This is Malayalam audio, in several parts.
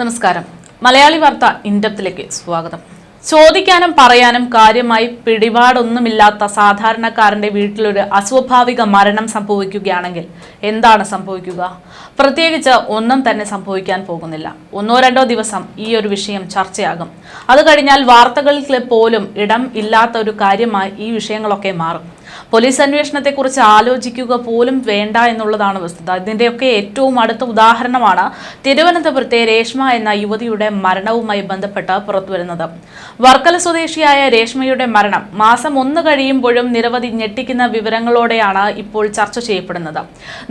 നമസ്കാരം. മലയാളി വാർത്ത ഇൻഡപ്തിലേക്ക് സ്വാഗതം. ചോദിക്കാനും പറയാനും കാര്യമായി പിടിപാടൊന്നുമില്ലാത്ത സാധാരണക്കാരന്റെ വീട്ടിലൊരു അസ്വാഭാവിക മരണം സംഭവിക്കുകയാണെങ്കിൽ എന്താണ് സംഭവിക്കുക? പ്രത്യേകിച്ച് ഒന്നും തന്നെ സംഭവിക്കാൻ പോകുന്നില്ല. ഒന്നോ രണ്ടോ ദിവസം ഈ ഒരു വിഷയം ചർച്ചയാകും. അത് കഴിഞ്ഞാൽ വാർത്തകളിൽ പോലും ഇടം ഇല്ലാത്ത ഒരു കാര്യമായി ഈ വിഷയങ്ങളൊക്കെ മാറും. പോലീസ് അന്വേഷണത്തെക്കുറിച്ച് ആലോചിക്കുക പോലും വേണ്ട എന്നുള്ളതാണ് വസ്തുത. ഇതിന്റെയൊക്കെ ഏറ്റവും അടുത്ത ഉദാഹരണമാണ് തിരുവനന്തപുരത്തെ രേഷ്മ എന്ന യുവതിയുടെ മരണവുമായി ബന്ധപ്പെട്ട് പുറത്തുവരുന്നത്. വർക്കല സ്വദേശിയായ രേഷ്മയുടെ മരണം മാസം ഒന്ന് കഴിയുമ്പോഴും നിരവധി ഞെട്ടിക്കുന്ന വിവരങ്ങളോടെയാണ് ഇപ്പോൾ ചർച്ച ചെയ്യപ്പെടുന്നത്.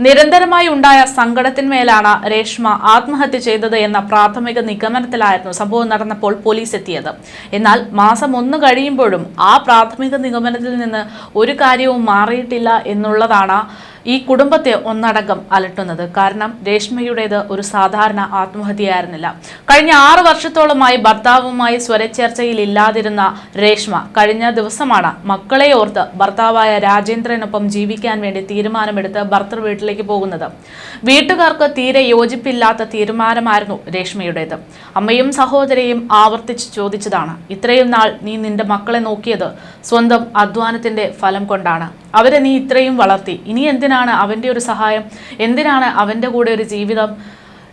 നിരന്തരമായി ഉണ്ടായ സങ്കടത്തിന്മേലാണ് രേഷ്മ ആത്മഹത്യ ചെയ്തത് എന്ന പ്രാഥമിക നിഗമനത്തിലായിരുന്നു സംഭവം നടന്നപ്പോൾ പോലീസ് എത്തിയത്. എന്നാൽ മാസം ഒന്ന് കഴിയുമ്പോഴും ആ പ്രാഥമിക നിഗമനത്തിൽ നിന്ന് ഒരു കാര്യവും മാറിയിട്ടില്ല എന്നുള്ളതാണ് ഈ കുടുംബത്തെ ഒന്നടങ്കം അലട്ടുന്നത്. കാരണം രേഷ്മയുടേത് ഒരു സാധാരണ ആത്മഹത്യയായിരുന്നില്ല. കഴിഞ്ഞ ആറ് വർഷത്തോളമായി ഭർത്താവുമായി സ്വരച്ചേർച്ചയിൽ ഇല്ലാതിരുന്ന രേഷ്മ കഴിഞ്ഞ ദിവസമാണ് മക്കളെ ഓർത്ത് ഭർത്താവായ രാജേന്ദ്രനൊപ്പം ജീവിക്കാൻ വേണ്ടി തീരുമാനമെടുത്ത് ഭർത്തൃ വീട്ടിലേക്ക് പോകുന്നത്. വീട്ടുകാർക്ക് തീരെ യോജിപ്പില്ലാത്ത തീരുമാനമായിരുന്നു രേഷ്മയുടേത്. അമ്മയും സഹോദരയും ആവർത്തിച്ച് ചോദിച്ചതാണ് ഇത്രയും നാൾ നീ നിന്റെ മക്കളെ നോക്കിയത് സ്വന്തം അധ്വാനത്തിന്റെ ഫലം കൊണ്ടാണ്. അവരെ നീ ഇത്രയും വളർത്തി. ഇനി എന്തിനാണ് അവന്റെ ഒരു സഹായം? എന്തിനാണ് അവന്റെ കൂടെ ഒരു ജീവിതം?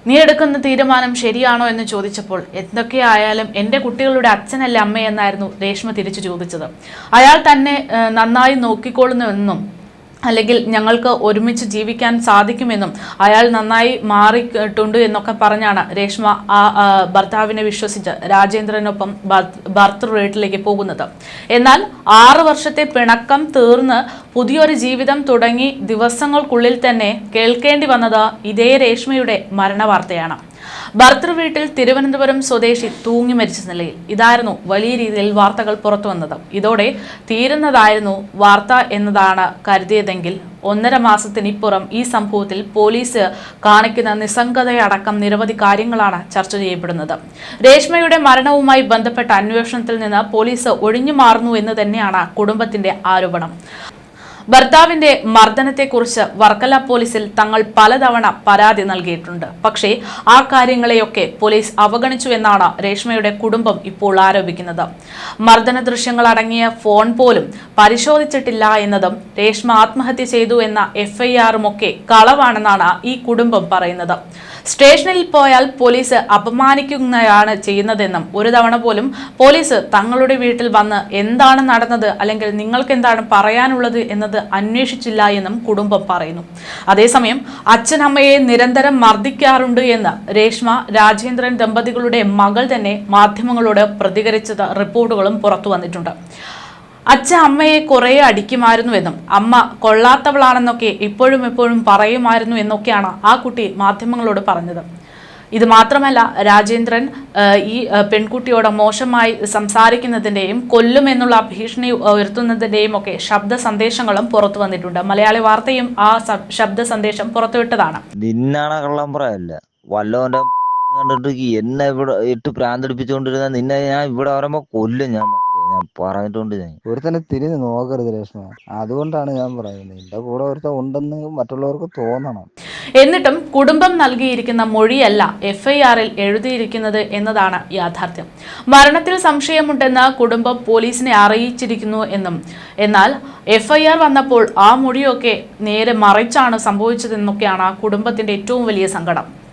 നീ എടുക്കുന്ന തീരുമാനം ശരിയാണോ എന്ന് ചോദിച്ചപ്പോൾ എന്തൊക്കെയായാലും എന്റെ കുട്ടികളുടെ അച്ഛനല്ല അമ്മയെന്നായിരുന്നു രേഷ്മ തിരിച്ചു ചോദിച്ചത്. അയാൾ തന്നെ നന്നായി നോക്കിക്കൊള്ളുന്നുവെന്നും അല്ലെങ്കിൽ ഞങ്ങൾക്ക് ഒരുമിച്ച് ജീവിക്കാൻ സാധിക്കുമെന്നും അയാൾ നന്നായി മാറിയിട്ടുണ്ട് എന്നൊക്കെ പറഞ്ഞാണ് രേഷ്മ ആ ഭർത്താവിനെ വിശ്വസിച്ച് രാജേന്ദ്രനൊപ്പം ഭർ- ഭർത്തൃ വീട്ടിലേക്ക് പോകുന്നത്. എന്നാൽ ആറു വർഷത്തെ പിണക്കം തീർന്ന് പുതിയൊരു ജീവിതം തുടങ്ങി ദിവസങ്ങൾക്കുള്ളിൽ തന്നെ കേൾക്കേണ്ടി വന്നത് ഇതേ രേഷ്മയുടെ മരണവാർത്തയാണ്. ഭർത്തൃ വീട്ടിൽ തിരുവനന്തപുരം സ്വദേശി തൂങ്ങി മരിച്ച നിലയിൽ. ഇതായിരുന്നു വലിയ രീതിയിൽ വാർത്തകൾ പുറത്തു വന്നത്. ഇതോടെ തീരുന്നതായിരുന്നു വാർത്ത എന്നതാണ് കരുതിയതെങ്കിൽ ഒന്നര മാസത്തിനിപ്പുറം ഈ സംഭവത്തിൽ പോലീസ് കാണിക്കുന്ന നിസ്സംഗതയടക്കം നിരവധി കാര്യങ്ങളാണ് ചർച്ച ചെയ്യപ്പെടുന്നത്. രേഷ്മയുടെ മരണവുമായി ബന്ധപ്പെട്ട അന്വേഷണത്തിൽ നിന്ന് പോലീസ് ഒഴിഞ്ഞു മാറുന്നു എന്ന് തന്നെയാണ് കുടുംബത്തിന്റെ ആരോപണം. ഭർത്താവിന്റെ മർദ്ദനത്തെക്കുറിച്ച് വർക്കല പോലീസിൽ തങ്ങൾ പലതവണ പരാതി നൽകിയിട്ടുണ്ട്. പക്ഷേ ആ കാര്യങ്ങളെയൊക്കെ പോലീസ് അവഗണിച്ചു എന്നാണ് രേഷ്മയുടെ കുടുംബം ഇപ്പോൾ ആരോപിക്കുന്നത്. മർദ്ദന ദൃശ്യങ്ങൾ അടങ്ങിയ ഫോൺ പോലും പരിശോധിച്ചിട്ടില്ല എന്നതും രേഷ്മ ആത്മഹത്യ ചെയ്തു എന്ന എഫ്ഐആറും ഒക്കെ കളവാണെന്നാണ് ഈ കുടുംബം പറയുന്നത്. സ്റ്റേഷനിൽ പോയാൽ പോലീസ് അപമാനിക്കുന്നതാണ് ചെയ്യുന്നതെന്നും ഒരു തവണ പോലും പോലീസ് തങ്ങളുടെ വീട്ടിൽ വന്ന് എന്താണ് നടന്നത് അല്ലെങ്കിൽ നിങ്ങൾക്ക് എന്താണ് പറയാനുള്ളത് എന്നത് അന്വേഷിച്ചില്ല എന്നും കുടുംബം പറയുന്നു. അതേസമയം അച്ഛനമ്മയെ നിരന്തരം മർദ്ദിക്കാറുണ്ട് എന്ന് രേഷ്മ രാജേന്ദ്രൻ ദമ്പതികളുടെ മകൾ തന്നെ മാധ്യമങ്ങളോട് പ്രതികരിച്ചത് റിപ്പോർട്ടുകളും പുറത്തു വന്നിട്ടുണ്ട്. അച്ഛ അമ്മയെ കുറേ അടിക്കുമായിരുന്നുവെന്നും അമ്മ കൊള്ളാത്തവളാണെന്നൊക്കെ ഇപ്പോഴും എപ്പോഴും പറയുമായിരുന്നു എന്നൊക്കെയാണ് ആ കുട്ടി മാധ്യമങ്ങളോട് പറഞ്ഞത്. ഇത് മാത്രമല്ല രാജേന്ദ്രൻ ഈ പെൺകുട്ടിയോട് മോശമായി സംസാരിക്കുന്നതിന്റെയും കൊല്ലുമെന്നുള്ള ഭീഷണി ഉയർത്തുന്നതിന്റെയും ഒക്കെ ശബ്ദ സന്ദേശങ്ങളും പുറത്തു വന്നിട്ടുണ്ട്. മലയാളി വാർത്തയും ആ ശബ്ദ സന്ദേശം പുറത്തുവിട്ടതാണ് നിന്നാണ് കള്ളം പറയല്ല വല്ലവന്റെ കണ്ടിട്ട് എന്നെ ഇവിടെ ഇട്ട് പ്രാന്തടിപ്പിച്ചുകൊണ്ടിരുന്ന നിന്നെ ഞാൻ ഇവിടെ വരുമ്പോ കൊല്ലും ഞാൻ. ഞാൻ പറഞ്ഞിട്ടുണ്ട് ഞാൻ. ഒരുത്തനെ തിരിഞ്ഞ് നോക്കരുത് രേഷ്മ. അതുകൊണ്ടാണ് ഞാൻ പറയുന്നത്. നിന്റെ കൂടെ ഒരുത്തൻ ഉണ്ടെന്ന് മറ്റുള്ളവർക്ക് തോന്നണം. എന്നിട്ടും കുടുംബം നൽകിയിരിക്കുന്ന മൊഴിയല്ല എഫ് ഐ ആറിൽ എഴുതിയിരിക്കുന്നത് എന്നതാണ് യാഥാർത്ഥ്യം. മരണത്തിൽ സംശയമുണ്ടെന്ന് കുടുംബം പോലീസിനെ അറിയിച്ചിരിക്കുന്നു എന്നും. എന്നാൽ എഫ് ഐ ആർ വന്നപ്പോൾ ആ മൊഴിയൊക്കെ നേരെ മറിച്ചാണ് സംഭവിച്ചതെന്നൊക്കെയാണ് ആ കുടുംബത്തിന്റെ ഏറ്റവും വലിയ സങ്കടം.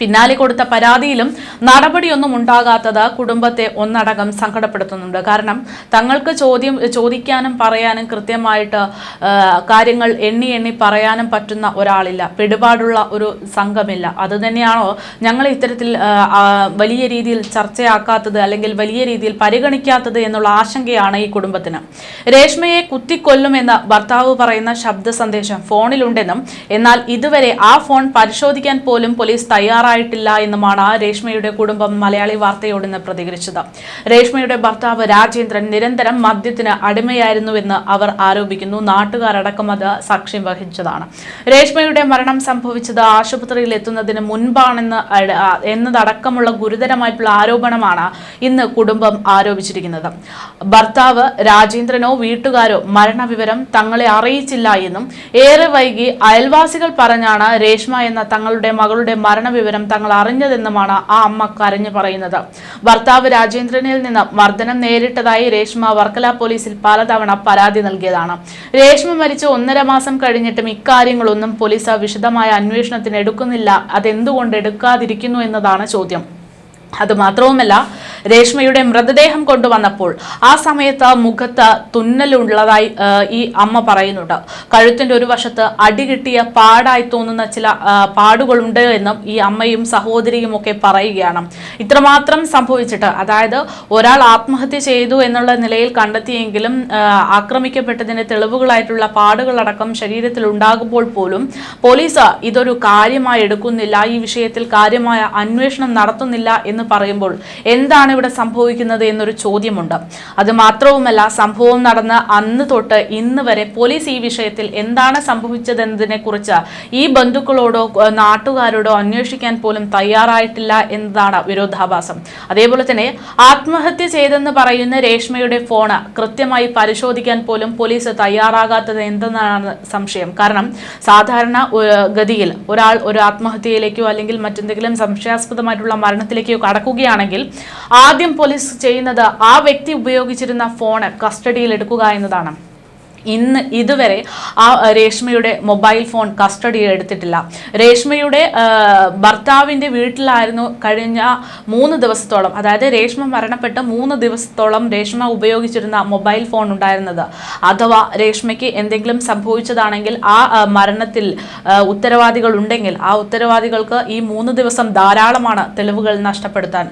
പിന്നാലെ കൊടുത്ത പരാതിയിലും നടപടിയൊന്നും ഉണ്ടാകാത്തത് കുടുംബത്തെ ഒന്നടങ്കം സങ്കടപ്പെടുത്തുന്നുണ്ട്. കാരണം തങ്ങൾക്ക് ചോദ്യം ചോദിക്കാനും പറയാനും കൃത്യമായിട്ട് കാര്യങ്ങൾ എണ്ണി എണ്ണി പറയാനും പറ്റുന്ന ഒരാളില്ല. പിടിപാടുള്ള ഒരു സംഘമില്ല. അത് തന്നെയാണോ ഞങ്ങൾ ഇത്തരത്തിൽ വലിയ രീതിയിൽ ചർച്ചയാക്കാത്തത് അല്ലെങ്കിൽ വലിയ രീതിയിൽ പരിഗണിക്കാത്തത് എന്നുള്ള ആശങ്കയാണ് ഈ കുടുംബത്തിന്. രേഷ്മയെ കുത്തിക്കൊല്ലുമെന്ന് ഭർത്താവ് പറയുന്ന ശബ്ദ സന്ദേശം ഫോണിലുണ്ടെന്നും എന്നാൽ ഇതുവരെ ആ ഫോൺ പരിശോധിക്കാൻ പോലും പോലീസ് തയ്യാറായിട്ടില്ല എന്നുമാണ് രേഷ്മയുടെ കുടുംബം മലയാളി വാർത്തയോട് ഇന്ന് പ്രതികരിച്ചത്. രേഷ്മയുടെ ഭർത്താവ് രാജേന്ദ്രൻ നിരന്തരം മദ്യത്തിന് അടിമയായിരുന്നുവെന്ന് അവർ ആരോപിക്കുന്നു. നാട്ടുകാരടക്കം അത് സാക്ഷ്യം വഹിച്ചതാണ്. രേഷ്മയുടെ മരണം സംഭവിച്ചത് ആശുപത്രിയിൽ എത്തുന്നതിന് മുൻപാണെന്ന് എന്നതടക്കമുള്ള ഗുരുതരമായിട്ടുള്ള ആരോപണമാണ് ഇന്ന് കുടുംബം ആരോപിച്ചിരിക്കുന്നത്. ഭർത്താവ് രാജേന്ദ്രനോ വീട്ടുകാരോ മരണവിവരം തങ്ങളെ അറിയിച്ചില്ല എന്നും ഏറെ വൈകി അയൽവാസികൾ പറഞ്ഞാണ് രേഷ്മ എന്ന തങ്ങളുടെ മകളുടെ മരണവിവരം വിവരം തങ്ങൾ അറിഞ്ഞതെന്നുമാണ് ആ അമ്മ കരഞ്ഞു പറയുന്നത്. ഭർത്താവ് രാജേന്ദ്രനിൽ നിന്ന് മർദ്ദനം നേരിട്ടതായി രേഷ്മ വർക്കല പോലീസിൽ പലതവണ പരാതി നൽകിയതാണ്. രേഷ്മ മരിച്ച് ഒന്നര മാസം കഴിഞ്ഞിട്ടും ഇക്കാര്യങ്ങളൊന്നും പോലീസ് വിശദമായ അന്വേഷണത്തിന് എടുക്കുന്നില്ല. അതെന്തുകൊണ്ട് എടുക്കാതിരിക്കുന്നു എന്നതാണ് ചോദ്യം. അതുമാത്രവുമല്ല രേഷ്മയുടെ മൃതദേഹം കൊണ്ടുവന്നപ്പോൾ ആ സമയത്ത് മുഖത്ത് തുന്നലുള്ളതായി ഈ അമ്മ പറയുന്നുണ്ട്. കഴുത്തിന്റെ ഒരു വശത്ത് അടി കിട്ടിയ പാടായി തോന്നുന്ന ചില പാടുകളുണ്ട് എന്നും ഈ അമ്മയും സഹോദരിയും ഒക്കെ പറയുകയാണ്. ഇത്രമാത്രം സംഭവിച്ചിട്ട് അതായത് ഒരാൾ ആത്മഹത്യ ചെയ്തു എന്നുള്ള നിലയിൽ കണ്ടെത്തിയെങ്കിലും ആക്രമിക്കപ്പെട്ടതിന് തെളിവുകളായിട്ടുള്ള പാടുകളടക്കം ശരീരത്തിൽ ഉണ്ടാകുമ്പോൾ പോലും പോലീസ് ഇതൊരു കാര്യമായി എടുക്കുന്നില്ല ഈ വിഷയത്തിൽ കാര്യമായ അന്വേഷണം നടത്തുന്നില്ല എന്ന് പറയുമ്പോൾ എന്താണ് ഇവിടെ സംഭവിക്കുന്നത് എന്നൊരു ചോദ്യമുണ്ട്. അത് മാത്രവുമല്ല സംഭവം നടന്ന അന്ന് തൊട്ട് ഇന്ന് വരെ പോലീസ് ഈ വിഷയത്തിൽ എന്താണ് സംഭവിച്ചതെന്നതിനെ കുറിച്ച് ഈ ബന്ധുക്കളോടോ നാട്ടുകാരോടോ അന്വേഷിക്കാൻ പോലും തയ്യാറായിട്ടില്ല എന്നതാണ് വിരോധാഭാസം. അതേപോലെ തന്നെ ആത്മഹത്യ ചെയ്തെന്ന് പറയുന്ന രേഷ്മയുടെ ഫോണ് കൃത്യമായി പരിശോധിക്കാൻ പോലും പോലീസ് തയ്യാറാകാത്തത് എന്തെന്നാണ് സംശയം. കാരണം സാധാരണ ഗതിയിൽ ഒരാൾ ഒരു ആത്മഹത്യയിലേക്കോ അല്ലെങ്കിൽ മറ്റെന്തെങ്കിലും സംശയാസ്പദമായിട്ടുള്ള മരണത്തിലേക്കോ കടക്കുകയാണെങ്കിൽ ആദ്യം പോലീസ് ചെയ്യുന്നത് ആ വ്യക്തി ഉപയോഗിച്ചിരുന്ന ഫോണ് കസ്റ്റഡിയിൽ എടുക്കുക എന്നതാണ്. ഇന്ന് ഇതുവരെ ആ രേഷ്മയുടെ മൊബൈൽ ഫോൺ കസ്റ്റഡി എടുത്തിട്ടില്ല. രേഷ്മയുടെ ഭർത്താവിന്റെ വീട്ടിലായിരുന്നു കഴിഞ്ഞ മൂന്ന് ദിവസത്തോളം അതായത് രേഷ്മ മരണപ്പെട്ട മൂന്ന് ദിവസത്തോളം രേഷ്മ ഉപയോഗിച്ചിരുന്ന മൊബൈൽ ഫോൺ ഉണ്ടായിരുന്നത്. അഥവാ രേഷ്മയ്ക്ക് എന്തെങ്കിലും സംഭവിച്ചതാണെങ്കിൽ ആ മരണത്തിൽ ഉത്തരവാദികൾ ഉണ്ടെങ്കിൽ ആ ഉത്തരവാദികൾക്ക് ഈ മൂന്ന് ദിവസം ധാരാളമാണ് തെളിവുകൾ നഷ്ടപ്പെടുത്താൻ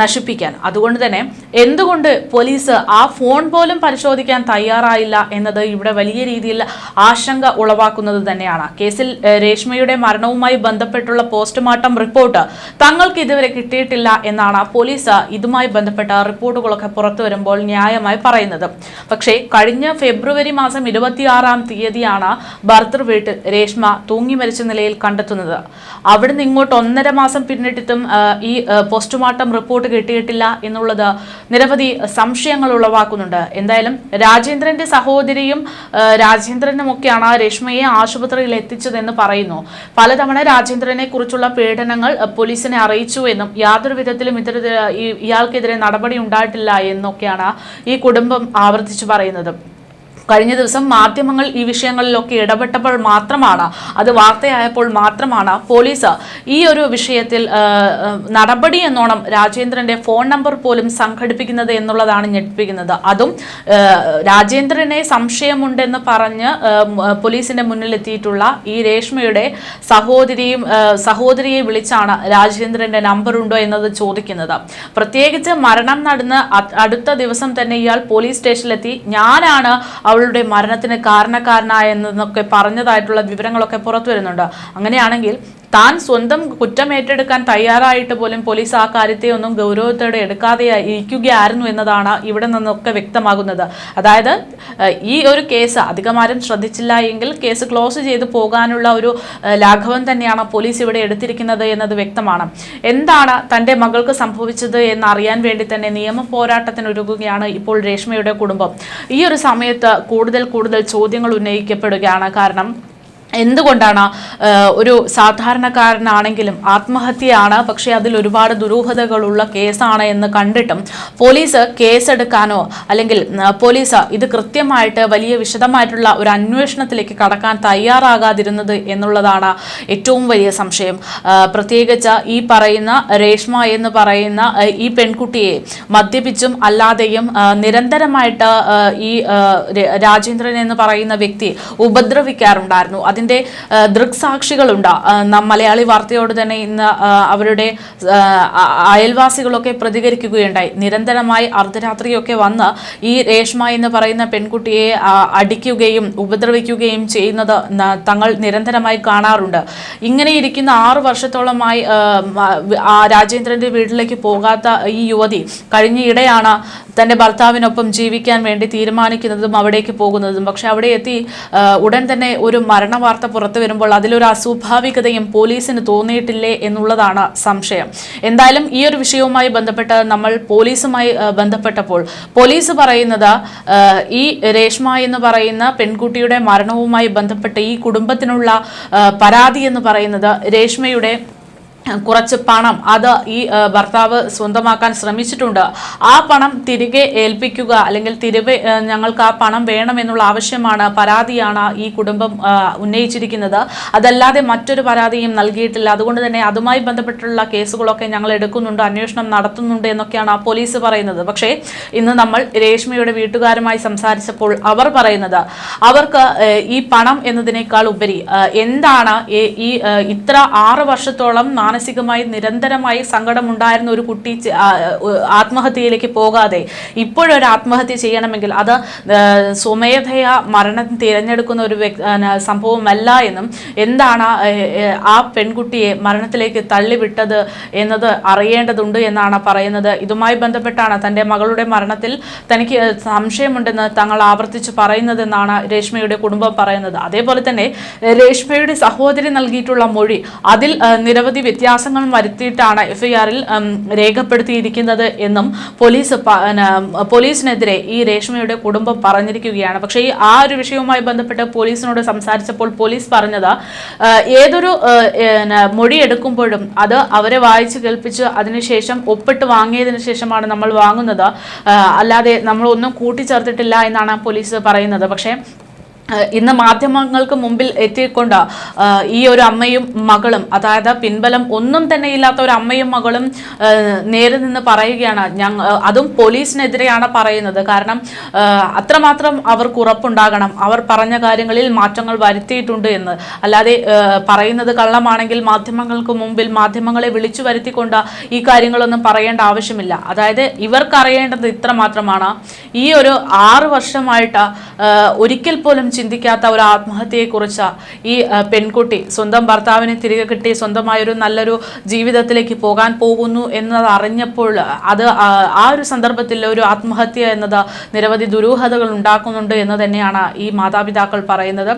നശിപ്പിക്കാൻ. അതുകൊണ്ട് തന്നെ എന്തുകൊണ്ട് പോലീസ് ആ ഫോൺ പോലും പരിശോധിക്കാൻ തയ്യാറായില്ല എന്നത് ഇവിടെ വലിയ രീതിയിൽ ആശങ്ക ഉളവാക്കുന്നത് തന്നെയാണ്. കേസിൽ രേഷ്മയുടെ മരണവുമായി ബന്ധപ്പെട്ടുള്ള പോസ്റ്റ്മോർട്ടം റിപ്പോർട്ട് തങ്ങൾക്ക് ഇതുവരെ കിട്ടിയിട്ടില്ല എന്നാണ് പോലീസ് ഇതുമായി ബന്ധപ്പെട്ട റിപ്പോർട്ടുകളൊക്കെ പുറത്തു വരുമ്പോൾ ന്യായമായി പറയുന്നത്. പക്ഷേ കഴിഞ്ഞ ഫെബ്രുവരി മാസം ഇരുപത്തിയാറാം തീയതിയാണ് ഭർത്തൃ വീട്ടിൽ രേഷ്മ തൂങ്ങി മരിച്ച നിലയിൽ കണ്ടെത്തുന്നത്. അവിടുന്ന് ഇങ്ങോട്ട് ഒന്നര മാസം പിന്നിട്ടിട്ടും ഈ പോസ്റ്റ്മോർട്ടം റിപ്പോർട്ട് കിട്ടിയിട്ടില്ല എന്നുള്ളത് നിരവധി സംശയങ്ങൾ ഉളവാക്കുന്നുണ്ട്. എന്തായാലും രാജേന്ദ്രന്റെ സഹോദരിയും ആ, രാജേന്ദ്രനും ഒക്കെയാണ് രേഷ്മയെ ആശുപത്രിയിൽ എത്തിച്ചതെന്ന് പറയുന്നു. പലതവണ രാജേന്ദ്രനെ കുറിച്ചുള്ള പീഡനങ്ങൾ പോലീസിനെ അറിയിച്ചു എന്നും യാതൊരു വിധത്തിലും ഇത്തരത്തിൽ ഇയാൾക്കെതിരെ നടപടി ഉണ്ടായിട്ടില്ല എന്നൊക്കെയാണ് ഈ കുടുംബം ആവർത്തിച്ചു പറയുന്നത്. കഴിഞ്ഞ ദിവസം മാധ്യമങ്ങൾ ഈ വിഷയങ്ങളിലൊക്കെ ഇടപെട്ടപ്പോൾ മാത്രമാണ് അത് വാർത്തയായപ്പോൾ മാത്രമാണ് പോലീസ് ഈ ഒരു വിഷയത്തിൽ നടപടി എന്നോണം രാജേന്ദ്രന്റെ ഫോൺ നമ്പർ പോലും സംഘടിപ്പിക്കുന്നത് എന്നുള്ളതാണ് ഞെട്ടിപ്പിക്കുന്നത്. അതും രാജേന്ദ്രനെ സംശയമുണ്ടെന്ന് പറഞ്ഞ് പോലീസിന്റെ മുന്നിലെത്തിയിട്ടുള്ള ഈ രേഷ്മയുടെ സഹോദരിയും സഹോദരിയെ വിളിച്ചാണ് രാജേന്ദ്രന്റെ നമ്പർ ഉണ്ടോ എന്നത് ചോദിക്കുന്നത്. പ്രത്യേകിച്ച് മരണം നടന്ന് അടുത്ത ദിവസം തന്നെ ഇയാൾ പോലീസ് സ്റ്റേഷനിലെത്തി. ഞാനാണ് അവളുടെ മരണത്തിന് കാരണക്കാരനായെന്നൊക്കെ പറഞ്ഞതായിട്ടുള്ള വിവരങ്ങളൊക്കെ പുറത്തു വരുന്നുണ്ട്. അങ്ങനെയാണെങ്കിൽ താൻ സ്വന്തം കുറ്റം ഏറ്റെടുക്കാൻ തയ്യാറായിട്ട് പോലും പോലീസ് ആ കാര്യത്തെ ഒന്നും ഗൗരവത്തോടെ എടുക്കാതെ ഇരിക്കുകയായിരുന്നു എന്നതാണ് ഇവിടെ നിന്നൊക്കെ വ്യക്തമാകുന്നത്. അതായത് ഈ ഒരു കേസ് അധികമാരും ശ്രദ്ധിച്ചില്ല എങ്കിൽ കേസ് ക്ലോസ് ചെയ്ത് പോകാനുള്ള ഒരു ലാഘവം തന്നെയാണ് പോലീസ് ഇവിടെ എടുത്തിരിക്കുന്നത് എന്നത് വ്യക്തമാണ്. എന്താണ് തന്റെ മകൾക്ക് സംഭവിച്ചത് എന്നറിയാൻ വേണ്ടി തന്നെ നിയമ പോരാട്ടത്തിനൊരുങ്ങുകയാണ് ഇപ്പോൾ രേഷ്മയുടെ കുടുംബം. ഈ ഒരു സമയത്ത് കൂടുതൽ കൂടുതൽ ചോദ്യങ്ങൾ ഉന്നയിക്കപ്പെടുകയാണ്. കാരണം എന്തുകൊണ്ടാണ് ഒരു സാധാരണക്കാരനാണെങ്കിലും ആത്മഹത്യയാണ് പക്ഷേ അതിൽ ഒരുപാട് ദുരൂഹതകളുള്ള കേസാണ് എന്ന് കണ്ടിട്ടും പോലീസ് കേസെടുക്കാനോ അല്ലെങ്കിൽ പോലീസ് ഇത് കൃത്യമായിട്ട് വലിയ വിശദമായിട്ടുള്ള ഒരു അന്വേഷണത്തിലേക്ക് കടക്കാൻ തയ്യാറാകാതിരുന്നത് എന്നുള്ളതാണ് ഏറ്റവും വലിയ സംശയം. പ്രത്യേകിച്ച് ഈ പറയുന്ന രേഷ്മ എന്ന് പറയുന്ന ഈ പെൺകുട്ടിയെ മദ്യപിച്ചും അല്ലാതെയും നിരന്തരമായിട്ട് ഈ രാജേന്ദ്രൻ എന്ന് പറയുന്ന വ്യക്തി ഉപദ്രവിക്കാറുണ്ടായിരുന്നു. അതിന്റെ ദൃക്സാക്ഷികളുണ്ട്. മലയാളി വാർത്തയോട് തന്നെ ഇന്ന് അവരുടെ അയൽവാസികളൊക്കെ പ്രതികരിക്കുകയുണ്ടായി. നിരന്തരമായി അർദ്ധരാത്രിയൊക്കെ വന്ന് ഈ രേഷ്മ എന്ന് പറയുന്ന പെൺകുട്ടിയെ അടിക്കുകയും ഉപദ്രവിക്കുകയും ചെയ്യുന്നത് തങ്ങൾ നിരന്തരമായി കാണാറുണ്ട്. ഇങ്ങനെ ഇരിക്കുന്ന ആറു വർഷത്തോളമായി രാജേന്ദ്രന്റെ വീട്ടിലേക്ക് പോകാത്ത ഈ യുവതി കഴിഞ്ഞയിടെയാണ് തന്റെ ഭർത്താവിനൊപ്പം ജീവിക്കാൻ വേണ്ടി തീരുമാനിക്കുന്നതും അവിടേക്ക് പോകുന്നതും. പക്ഷെ അവിടെ എത്തി ഉടൻ തന്നെ ഒരു മരണവാർത്ത പുറത്തു വരുമ്പോൾ അതിലൊരു അസ്വാഭാവികതയും പോലീസിന് തോന്നിയിട്ടില്ലേ എന്നുള്ളതാണ് സംശയം. എന്തായാലും ഈ ഒരു വിഷയവുമായി ബന്ധപ്പെട്ട് നമ്മൾ പോലീസുമായി ബന്ധപ്പെട്ടപ്പോൾ പോലീസ് പറയുന്നത് ഈ രേഷ്മ എന്ന് പറയുന്ന പെൺകുട്ടിയുടെ മരണവുമായി ബന്ധപ്പെട്ട് ഈ കുടുംബത്തിനുള്ള പരാതി എന്ന് പറയുന്നത് രേഷ്മയുടെ കുറച്ച് പണം അത് ഈ ഭർത്താവ് സ്വന്തമാക്കാൻ ശ്രമിച്ചിട്ടുണ്ട്. ആ പണം തിരികെ ഏൽപ്പിക്കുക അല്ലെങ്കിൽ തിരികെ ഞങ്ങൾക്ക് ആ പണം വേണമെന്നുള്ള ആവശ്യമാണ് പരാതിയാണ് ഈ കുടുംബം ഉന്നയിച്ചിരിക്കുന്നത്. അതല്ലാതെ മറ്റൊരു പരാതിയും നൽകിയിട്ടില്ല. അതുകൊണ്ട് തന്നെ അതുമായി ബന്ധപ്പെട്ടുള്ള കേസുകളൊക്കെ ഞങ്ങൾ എടുക്കുന്നുണ്ട് അന്വേഷണം നടത്തുന്നുണ്ട് എന്നൊക്കെയാണ് ആ പോലീസ് പറയുന്നത്. പക്ഷേ ഇന്ന് നമ്മൾ രേഷ്മയുടെ വീട്ടുകാരുമായി സംസാരിച്ചപ്പോൾ അവർ പറയുന്നത് അവർക്ക് ഈ പണം എന്നതിനേക്കാൾ ഉപരി എന്താണ് ഈ- ഇത്ര ആറ് വർഷത്തോളം മാനസികമായി നിരന്തരമായി സങ്കടമുണ്ടായിരുന്ന ഒരു കുട്ടി ആത്മഹത്യയിലേക്ക് പോകാതെ ഇപ്പോഴൊരു ആത്മഹത്യ ചെയ്യണമെങ്കിൽ അത് സ്വമേധയാ മരണം തിരഞ്ഞെടുക്കുന്ന ഒരു സംഭവമല്ല എന്നും എന്താണ് ആ പെൺകുട്ടിയെ മരണത്തിലേക്ക് തള്ളിവിട്ടത് എന്നത് അറിയേണ്ടതുണ്ട് എന്നാണ് പറയുന്നത്. ഇതുമായി ബന്ധപ്പെട്ടാണ് തന്റെ മകളുടെ മരണത്തിൽ തനിക്ക് സംശയമുണ്ടെന്ന് തങ്ങൾ ആവർത്തിച്ച് പറയുന്നതെന്നാണ് രേഷ്മയുടെ കുടുംബം പറയുന്നത്. അതേപോലെ തന്നെ രേഷ്മയുടെ സഹോദരി നൽകിയിട്ടുള്ള മൊഴി അതിൽ നിരവധി നിരവധി വ്യത്യാസങ്ങൾ വരുത്തിയിട്ടാണ് എഫ്ഐആറിൽ രേഖപ്പെടുത്തിയിരിക്കുന്നത് എന്നും പോലീസ് പോലീസിനെതിരെ ഈ രേഷ്മയുടെ കുടുംബം പറഞ്ഞിരിക്കുകയാണ്. പക്ഷേ ഈ ആ ഒരു വിഷയവുമായി ബന്ധപ്പെട്ട് പോലീസിനോട് സംസാരിച്ചപ്പോൾ പോലീസ് പറഞ്ഞത് ഏതൊരു മൊഴി എടുക്കുമ്പോഴും അത് അവരെ വായിച്ച് കേൾപ്പിച്ച് അതിനുശേഷം ഒപ്പിട്ട് വാങ്ങിയതിനു ശേഷമാണ് നമ്മൾ വാങ്ങുന്നത്. അല്ലാതെ നമ്മൾ ഒന്നും കൂട്ടിച്ചേർത്തിട്ടില്ല എന്നാണ് പോലീസ് പറയുന്നത്. പക്ഷേ ഇന്ന് മാധ്യമങ്ങൾക്ക് മുമ്പിൽ എത്തിക്കൊണ്ട് ഈ ഒരു അമ്മയും മകളും അതായത് പിൻബലം ഒന്നും തന്നെ ഇല്ലാത്ത ഒരു അമ്മയും മകളും നേരെ നിന്ന് പറയുകയാണ് ഞങ്ങൾ അതും പോലീസിനെതിരെയാണ് പറയുന്നത്. കാരണം അത്രമാത്രം അവർക്ക് ഉറപ്പുണ്ടാകണം. അവർ പറഞ്ഞ കാര്യങ്ങളിൽ മാറ്റങ്ങൾ വരുത്തിയിട്ടുണ്ട് എന്ന്. അല്ലാതെ പറയുന്നത് കള്ളമാണെങ്കിൽ മാധ്യമങ്ങൾക്ക് മുമ്പിൽ മാധ്യമങ്ങളെ വിളിച്ചു വരുത്തിക്കൊണ്ട് ഈ കാര്യങ്ങളൊന്നും പറയേണ്ട ആവശ്യമില്ല. അതായത് ഇവർക്കറിയേണ്ടത് ഇത്ര മാത്രമാണ് ഈ ഒരു ആറ് വർഷമായിട്ട് ഒരിക്കൽ പോലും ചിന്തിക്കാത്ത ഒരു ആത്മഹത്യയെക്കുറിച്ച് ഈ പെൺകുട്ടി സ്വന്തം ഭർത്താവിനെ തിരികെ കിട്ടി സ്വന്തമായൊരു നല്ലൊരു ജീവിതത്തിലേക്ക് പോകാൻ പോകുന്നു എന്നത് അറിഞ്ഞപ്പോൾ അത് ആ- ഒരു സന്ദർഭത്തിൽ ഒരു ആത്മഹത്യ എന്നത് നിരവധി ദുരൂഹതകൾ ഉണ്ടാക്കുന്നുണ്ട് എന്ന് തന്നെയാണ് ഈ മാതാപിതാക്കൾ പറയുന്നത്.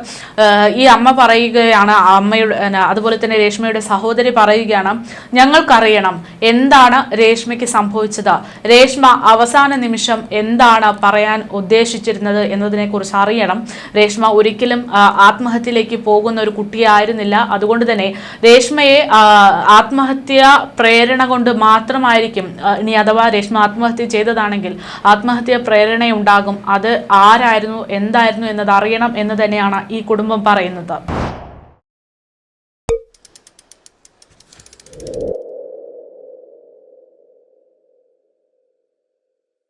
ഈ അമ്മ പറയുകയാണ് അമ്മയുടെ അതുപോലെ തന്നെ രേഷ്മയുടെ സഹോദരി പറയുകയാണ് ഞങ്ങൾക്കറിയണം എന്താണ് രേഷ്മയ്ക്ക് സംഭവിച്ചത്? രേഷ്മ അവസാന നിമിഷം എന്താണ് പറയാൻ ഉദ്ദേശിച്ചിരുന്നത് എന്നതിനെക്കുറിച്ച് അറിയണം. രേഷ്മ ഒരിക്കലും ആത്മഹത്യയിലേക്ക് പോകുന്ന ഒരു കുട്ടിയായിരുന്നില്ല. അതുകൊണ്ട് തന്നെ രേഷ്മയെ ആത്മഹത്യ പ്രേരണ കൊണ്ട് മാത്രമായിരിക്കും ഇനി അഥവാ രേഷ്മ ആത്മഹത്യ ചെയ്തതാണെങ്കിൽ ആത്മഹത്യ പ്രേരണയുണ്ടാകും. അത് ആരായിരുന്നു എന്തായിരുന്നു എന്നത് അറിയണം എന്ന് തന്നെയാണ് ഈ കുടുംബം പറയുന്നത്.